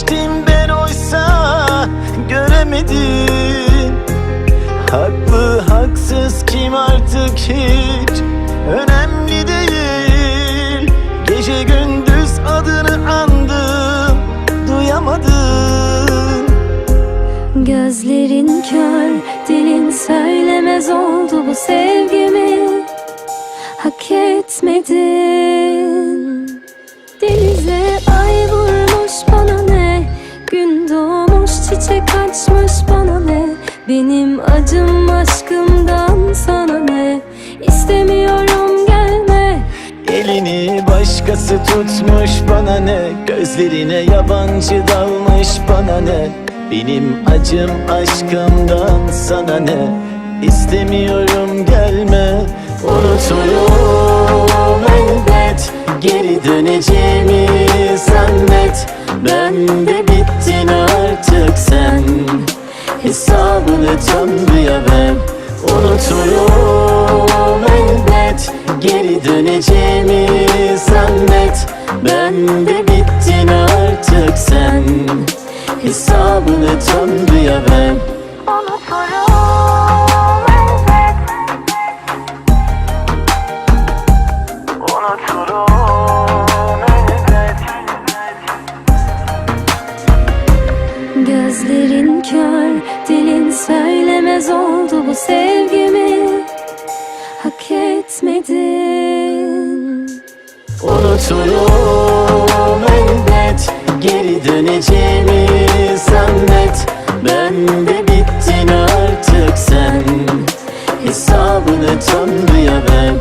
sevmiştim ben oysa Göremedim. Haklı haksız kim artık hiç? Önemli değil. Gece gündüz adını andım Duyamadım. Gözlerin kör, dilin söylemez oldu bu sevgimi. Hak etmedin. Denize Benim acım aşkımdan sana ne? İstemiyorum gelme. Elini başkası tutmuş bana ne? Gözlerine yabancı dalmış bana ne? Benim acım aşkımdan sana ne? İstemiyorum gelme. Unuturum Tanrı'ya ver Unuturum. Elbet Geri döneceğimi zannet. Ben de bittin artık sen. Hesabını Tanrı'ya ver Unuturum bu sevgimi Hak etmedin. Unuturum elbet Geri döneceğimi zannet. Ben de bittin artık sen. Hesabını Tanrı'ya ver